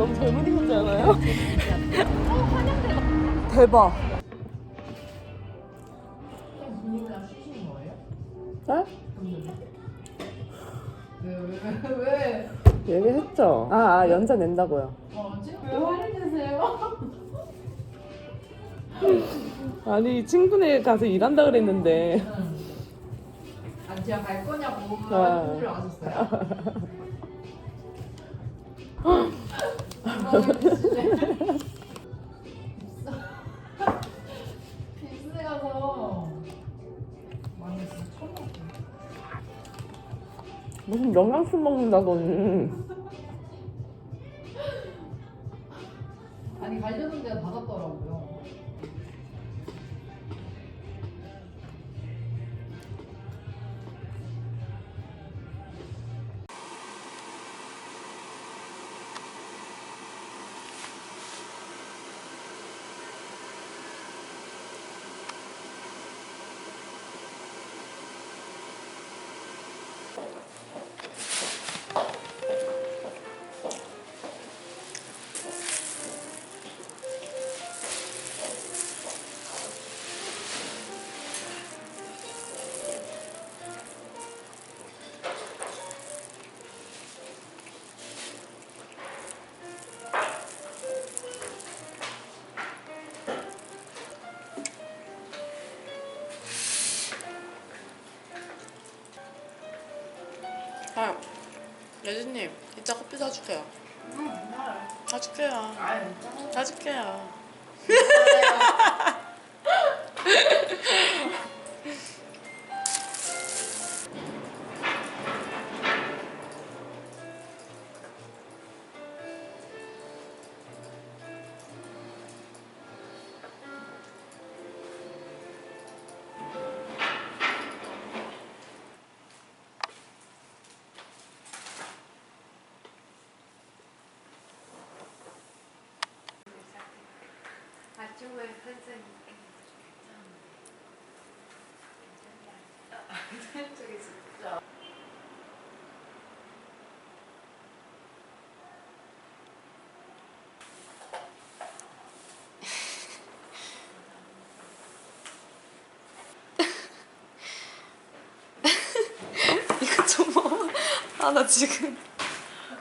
너무 젊은이 같지 않아요? 대박. 네? 왜, 왜, 왜? 얘기했죠. 아, 아 연자 낸다고요. 뭐지? 왜 화를 내세요? 아니 친구네 가서 일한다 그랬는데 아, 제가 갈 거냐고 아. 혼줄 아셨어요? 무슨 영양술 먹는다더니 아니 가려는 데가 닫았더라고요. 사줄게요. 응, 사줄게요. 아유, 짱. 사줄게요. 안쪽이 진짜 이거 좀 뭐. 아, 나 지금.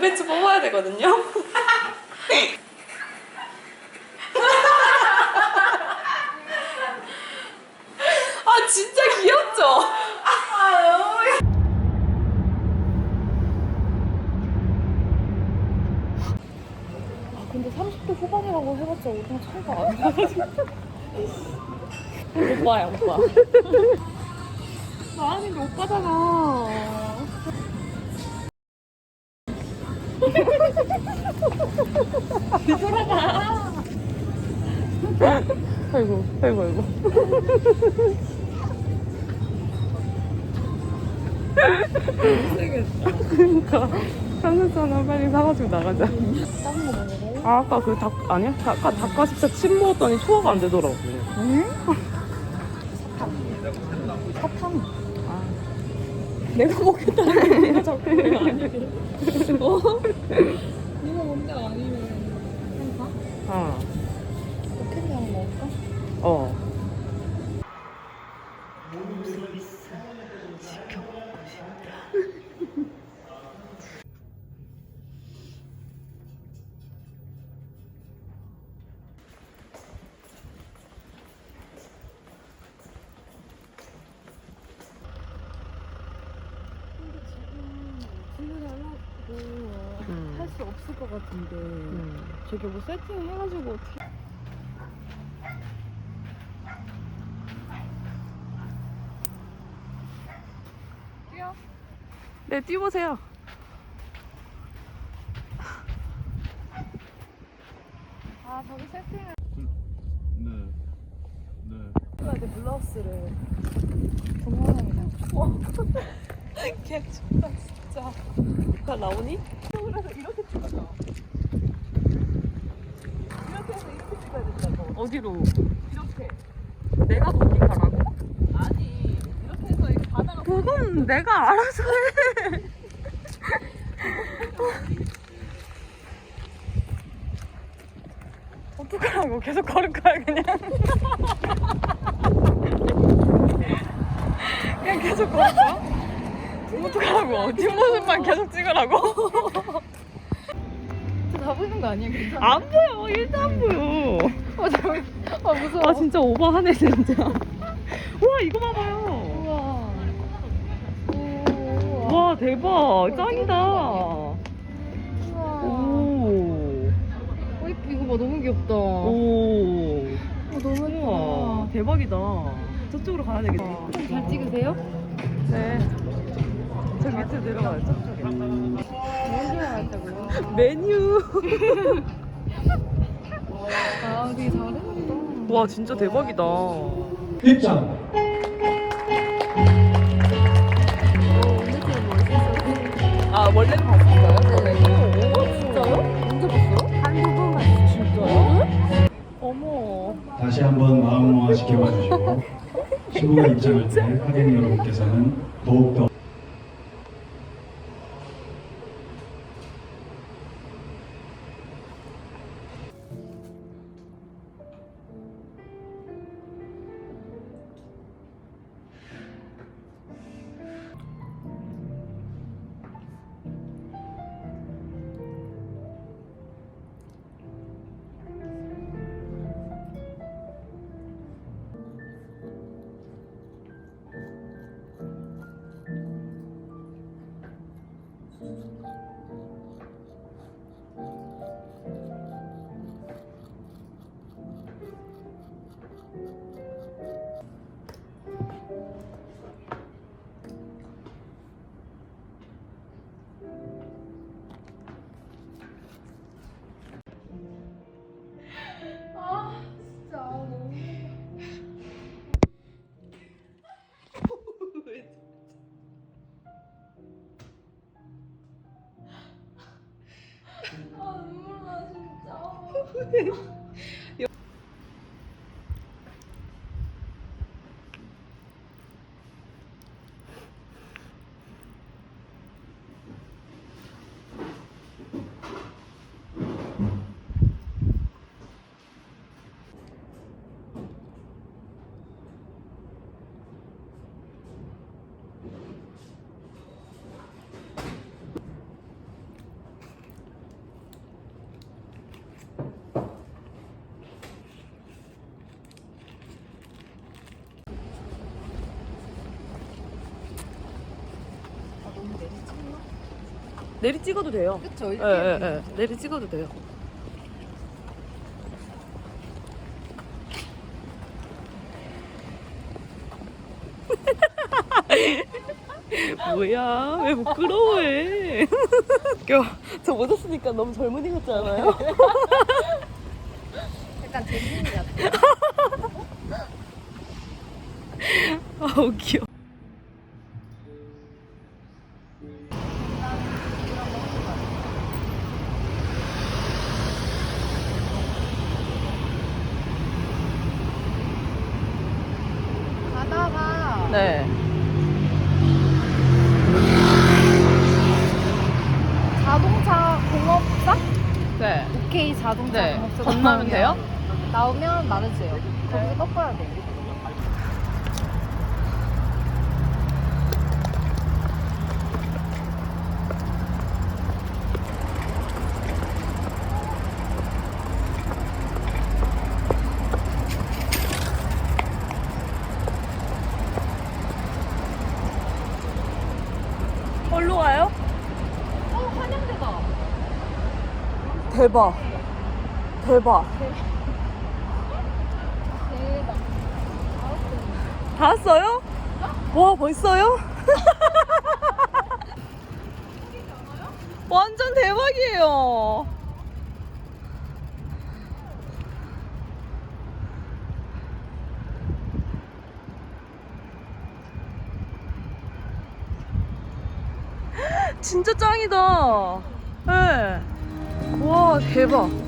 양배추 뽑아야 되거든요. 아 진짜 귀엽죠? 아 근데 30도 후반이라고 해봤자 오동 차이가 안 나가지고 오빠야 오빠 나 아닌 게 오빠잖아 돌아봐 아이고 아이고 아이고 그러니까 삼겹살 빨리 사가지고 나가자? 아, 아까 그 닭, 아니야? 다- 아까 닭가슴살 침 먹었더니 소화가 안 되더라고. 사탕 아. 내가 먹겠다는 자꾸 내가 아니래. 어? 네가 뭔데 아니면 어. 수 없을 것 같은데. 음. 저게 뭐 세팅을 해가지고 어떻게 뛰어? 네, 뛰어보세요. 아 저기 세팅을 네. 네. 블라우스를. 동영상이랑 와 계약 좋다 진짜. 나 나오니? 그래서 이렇게 찍어줘. 이렇게 해서 이렇게 찍어야 된다고. 어디로? 이렇게. 내가 거기 가라고? 아니 이렇게 해서 이 바다가 그건 내가 알아서 해. 어떡하라고 계속 걸을 거야 그냥 그냥 계속 걸을 거야? 어떡하라고 뒷모습만 계속 찍으라고? 다 보이는 거 아니야? 괜찮아? 안 보여 일도 안 보여 어 저기 아 무서워. 아 진짜 오버하네 진짜 와 이거 봐봐요 우와. 우와. 와 대박 짱이다 우와. 오 어, 이거 이거 봐 너무 귀엽다. 오. 어, 너무 우와, 예쁘다. 대박이다. 저쪽으로 가야 되겠네. 잘 찍으세요? 네. 저 밑에 내려가요, 저쪽에. 나왔다고요? 메뉴. 아 되게 잘했다. 와, 진짜 대박이다. 입장. 아, 원래는 봤었어요? 네. 오, 진짜요? 언제 봤어요? 진짜요? 어머. 다시 한번 마음 모아 지켜봐 주시고 신부가 입장할 때 하객 여러분께서는 더욱더 月 내리 찍어도 돼요. 그쵸? 예, 예, 예. 내리 찍어도 돼요. 뭐야? 왜 부끄러워해? 저 모자 쓰니까 너무 젊은이 같지 않아요? 약간 재민이 같아. 아 웃겨. 가다가 네. 자동차 공업사? 네. 오케이 자동차 네. 공업사 건너면 나오면- 돼요? 나오면 말해주세요. 거기서 꺾어야 돼. 어디로 가요? 어 한양대다. 대박. 대박. 다 왔어요? 와 벌써요? 완전 대박이에요. 진짜 짱이다. 예. 와, 대박.